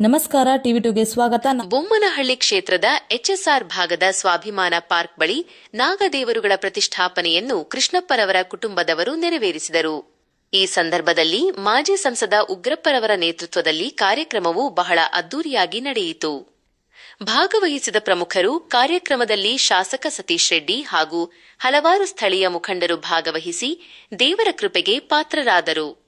ನಮಸ್ಕಾರ, ಟಿವಿ ಟುಗೆ ಸ್ವಾಗತ. ಬೊಮ್ಮನಹಳ್ಳಿ ಕ್ಷೇತ್ರದ ಎಚ್ಎಸ್ಆರ್ ಭಾಗದ ಸ್ವಾಭಿಮಾನ ಪಾರ್ಕ್ ಬಳಿ ನಾಗದೇವರುಗಳ ಪ್ರತಿಷ್ಠಾಪನೆಯನ್ನು ಕೃಷ್ಣಪ್ಪರವರ ಕುಟುಂಬದವರು ನೆರವೇರಿಸಿದರು. ಈ ಸಂದರ್ಭದಲ್ಲಿ ಮಾಜಿ ಸಂಸದ ಉಗ್ರಪ್ಪರವರ ನೇತೃತ್ವದಲ್ಲಿ ಕಾರ್ಯಕ್ರಮವು ಬಹಳ ಅದ್ದೂರಿಯಾಗಿ ನಡೆಯಿತು. ಭಾಗವಹಿಸಿದ ಪ್ರಮುಖರು ಕಾರ್ಯಕ್ರಮದಲ್ಲಿ ಶಾಸಕ ಸತೀಶ್ ರೆಡ್ಡಿ ಹಾಗೂ ಹಲವಾರು ಸ್ಥಳೀಯ ಮುಖಂಡರು ಭಾಗವಹಿಸಿ ದೇವರ ಕೃಪೆಗೆ ಪಾತ್ರರಾದರು.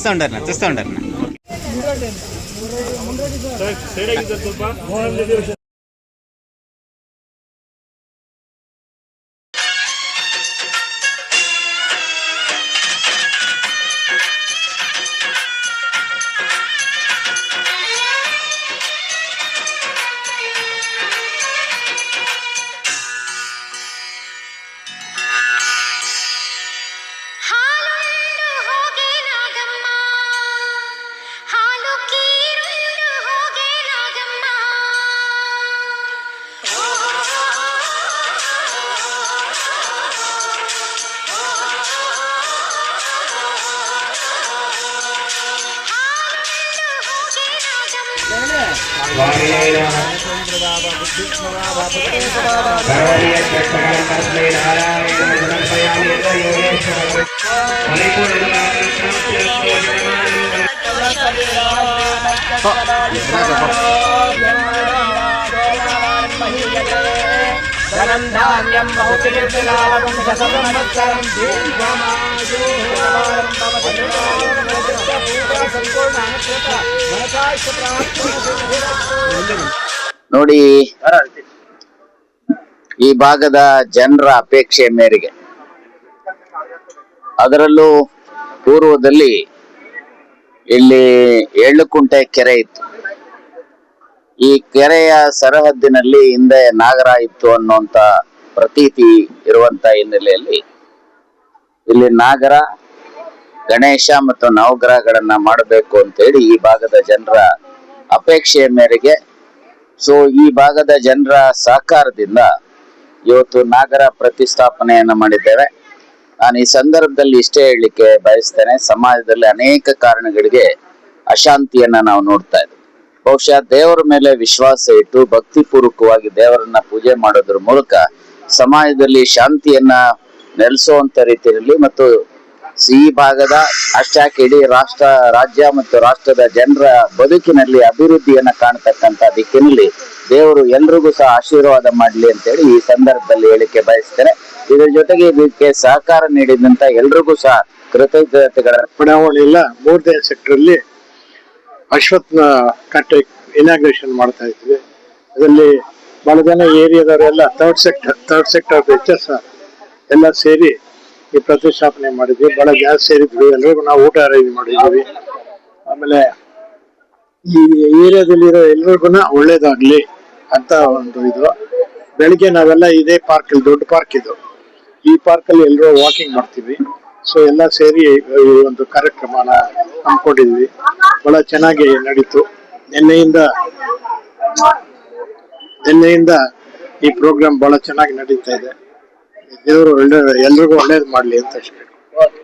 ಹಚ್ತಾ ಉಂಡರ್ನ ಹಚ್ತಾ ಉಂಡರ್ನ धनं धान्यं बहुतिर्विलावं ससंवत्सरं दीर्घमायुः भवतु ನೋಡಿ, ಈ ಭಾಗದ ಜನರ ಅಪೇಕ್ಷೆ ಮೇರೆಗೆ ಅದರಲ್ಲೂ ಪೂರ್ವದಲ್ಲಿ ಇಲ್ಲಿ ಎಳ್ಳುಕುಂಟೆ ಕೆರೆ ಇತ್ತು. ಈ ಕೆರೆಯ ಸರಹದ್ದಿನಲ್ಲಿ ಹಿಂದೆ ನಾಗರ ಇತ್ತು ಅನ್ನುವಂತ ಪ್ರತೀತಿ ಇರುವಂತ ಹಿನ್ನೆಲೆಯಲ್ಲಿ ಇಲ್ಲಿ ನಾಗರ ಗಣೇಶ ಮತ್ತು ನವಗ್ರಹಗಳನ್ನ ಮಾಡಬೇಕು ಅಂತೇಳಿ ಈ ಭಾಗದ ಜನರ ಅಪೇಕ್ಷೆಯ ಮೇರೆಗೆ. ಸೊ ಈ ಭಾಗದ ಜನರ ಸಹಕಾರದಿಂದ ಇವತ್ತು ನಾಗರ ಪ್ರತಿಷ್ಠಾಪನೆಯನ್ನ ಮಾಡಿದ್ದೇವೆ. ನಾನು ಈ ಸಂದರ್ಭದಲ್ಲಿ ಇಷ್ಟೇ ಹೇಳಲಿಕ್ಕೆ ಬಯಸ್ತೇನೆ, ಸಮಾಜದಲ್ಲಿ ಅನೇಕ ಕಾರಣಗಳಿಗೆ ಅಶಾಂತಿಯನ್ನ ನಾವು ನೋಡ್ತಾ ಇದ್ದೀವಿ ಬಹುಶಃ ದೇವರ ಮೇಲೆ ವಿಶ್ವಾಸ ಇಟ್ಟು ಭಕ್ತಿಪೂರ್ವಕವಾಗಿ ದೇವರನ್ನ ಪೂಜೆ ಮಾಡೋದ್ರ ಮೂಲಕ ಸಮಾಜದಲ್ಲಿ ಶಾಂತಿಯನ್ನ ನೆಲೆಸುವಂತ ರೀತಿಯಲ್ಲಿ ಮತ್ತು ಈ ಭಾಗದ ಅಷ್ಟಾಕೆ ಇಡೀ ರಾಷ್ಟ್ರ, ರಾಜ್ಯ ಮತ್ತು ರಾಷ್ಟ್ರದ ಜನರ ಬದುಕಿನಲ್ಲಿ ಅಭಿವೃದ್ಧಿಯನ್ನು ಕಾಣತಕ್ಕಂತ ದಿಕ್ಕಿನಲ್ಲಿ ದೇವರು ಎಲ್ರಿಗೂ ಸಹ ಆಶೀರ್ವಾದ ಮಾಡಲಿ ಅಂತೇಳಿ ಈ ಸಂದರ್ಭದಲ್ಲಿ ಹೇಳಿಕೆ ಬಯಸ್ತೇನೆ. ಇದರ ಜೊತೆಗೆ ಇದಕ್ಕೆ ಸಹಕಾರ ನೀಡಿದಂತ ಎಲ್ರಿಗೂ ಸಹ ಕೃತಜ್ಞತೆಗಳ ಬಡಾವಣೆ ಇಲ್ಲ. ಮೂರನೇ ಸೆಕ್ಟರ್ ಅಲ್ಲಿ ಅಶ್ವತ್ನ ಕಟ್ಟೆ ಇನಾಗ್ರೇಷನ್ ಮಾಡ್ತಾ ಇದ್ವಿ. ಅದರಲ್ಲಿ ಬಹಳ ಜನ ಏರಿಯಾದವರೆಲ್ಲ ಥರ್ಡ್ ಸೆಕ್ಟರ್ ಥರ್ಡ್ ಸೆಕ್ಟರ್ ಎಲ್ಲ ಸೇರಿ ಈ ಪ್ರತಿಷ್ಠಾಪನೆ ಮಾಡಿದ್ವಿ. ಬಹಳ ಜಾಸ್ತಿ ಸೇರಿದ್ವಿ. ಎಲ್ರಿಗೂ ನಾವು ಊಟ ಅರೇಂಜ್ ಮಾಡಿದ್ವಿ ಆಮೇಲೆ ಈ ಏರಿಯಾದಲ್ಲಿರೋ ಎಲ್ರಿಗೂ ಒಳ್ಳೇದಾಗ್ಲಿ ಅಂತ ಒಂದು ಇದು. ಬೆಳಿಗ್ಗೆ ನಾವೆಲ್ಲ ಇದೇ ಪಾರ್ಕ್ ಇಲ್ಲಿ ದೊಡ್ಡ ಪಾರ್ಕ್ ಇದು. ಈ ಪಾರ್ಕ್ ಅಲ್ಲಿ ಎಲ್ಲರೂ ವಾಕಿಂಗ್ ಮಾಡ್ತೀವಿ. ಸೊ ಎಲ್ಲ ಸೇರಿ ಈ ಒಂದು ಕಾರ್ಯಕ್ರಮನ ಹಮ್ಮಿಕೊಂಡಿದ್ವಿ. ಬಹಳ ಚೆನ್ನಾಗಿ ನಡೀತು. ನಿನ್ನೆಯಿಂದ ನಿನ್ನೆಯಿಂದ ಈ ಪ್ರೋಗ್ರಾಮ್ ಬಹಳ ಚೆನ್ನಾಗಿ ನಡೀತಾ ಇದೆ. ದೇವರು ಒಳ್ಳೆ ಎಲ್ರಿಗೂ ಒಳ್ಳೇದು ಮಾಡ್ಲಿ ಅಂತ ಅಷ್ಟೇ.